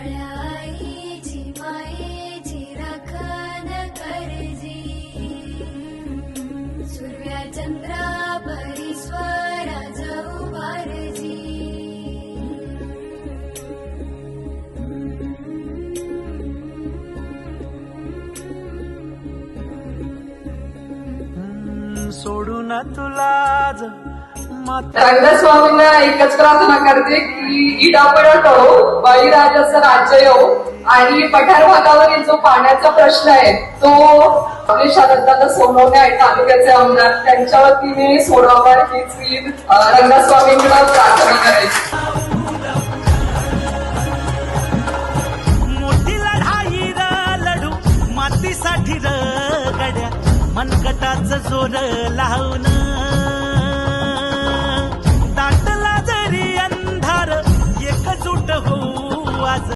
बाळाईची मायेची राखण करजी सूर्या चंद्रा परीश्वरा जाऊ बारजी हम्म, सोडून तुला रंगस्वामींना एकच प्रार्थना करते की इडापडा टळो बळीराजाचं राज्य येऊ आणि पठार भागावरील जो पाण्याचा प्रश्न आहे तो आपले शरदादा सोनवणे आहेत तालुक्याचे आमदार. त्यांच्या वतीने सोडावा हीच मी रंगस्वामींना प्रार्थना करायची. मोठी लढाई र लढू मातीसाठी र गड्या मनगटाच जोर लावून the